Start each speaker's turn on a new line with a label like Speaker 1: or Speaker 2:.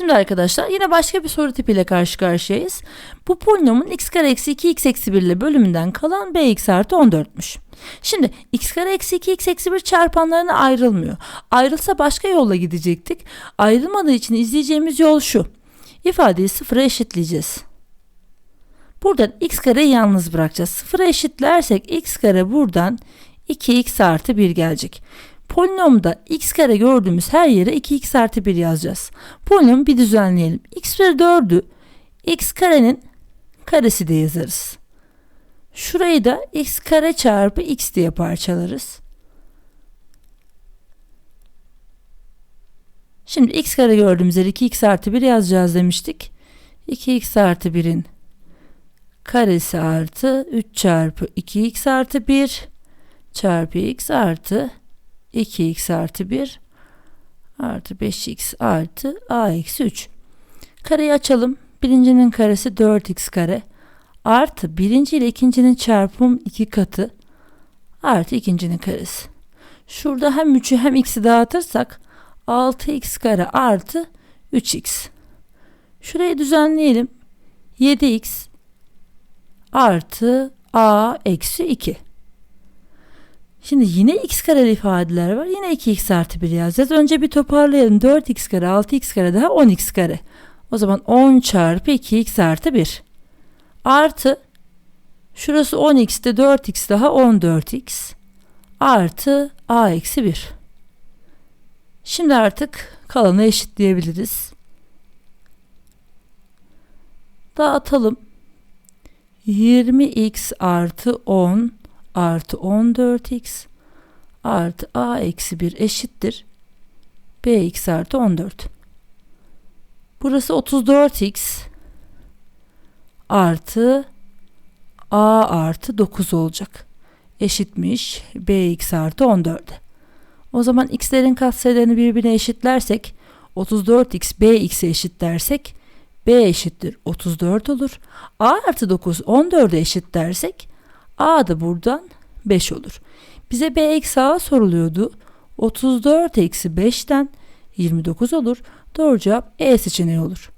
Speaker 1: Şimdi arkadaşlar yine başka bir soru tipiyle karşı karşıyayız. Bu polinomun x kare eksi 2 x eksi 1 ile bölümünden kalan bx artı 14'müş. Şimdi x kare eksi 2 x eksi 1 çarpanlarına ayrılmıyor. Ayrılsa başka yolla gidecektik. Ayrılmadığı için izleyeceğimiz yol şu. İfadeyi sıfıra eşitleyeceğiz. Buradan x kareyi yalnız bırakacağız. Sıfıra eşitlersek x kare buradan 2x artı 1 gelecek. Polinomda x kare gördüğümüz her yere 2x artı 1 yazacağız. Polinomu bir düzenleyelim. x üzeri 4'ü x karenin karesi de yazarız. Şurayı da x kare çarpı x diye parçalarız. Şimdi x kare gördüğümüz yere 2x artı 1 yazacağız demiştik. 2x artı 1'in karesi artı 3 çarpı 2x artı 1 çarpı x artı 2x artı 1 artı 5x artı a eksi 3. Kareyi açalım. Birincinin karesi 4x kare artı birinci ile ikincinin çarpım 2 katı artı ikincinin karesi. Şurada hem 3'ü hem x'i dağıtırsak 6x kare artı 3x. Şurayı düzenleyelim. 7x artı a eksi 2. Şimdi yine x kareli ifadeler var. Yine 2x artı 1 yazacağız. Önce bir toparlayalım. 4x kare 6x kare daha 10x kare. O zaman 10 çarpı 2x artı 1. Artı şurası 10x'te 4x daha 14x artı a eksi 1. Şimdi artık kalanı eşitleyebiliriz. Dağıtalım. 20x artı 10 artı 14x artı a eksi 1 eşittir. bx artı 14. Burası 34x artı a artı 9 olacak. Eşitmiş bx artı 14. O zaman x'lerin katsayılarını birbirine eşitlersek 34x bx'e eşit dersek b eşittir 34 olur. a artı 9 14'e eşit dersek a da buradan 5 olur. Bize b eksi a soruluyordu. 34 eksi 5'ten 29 olur. Doğru cevap E seçeneği olur.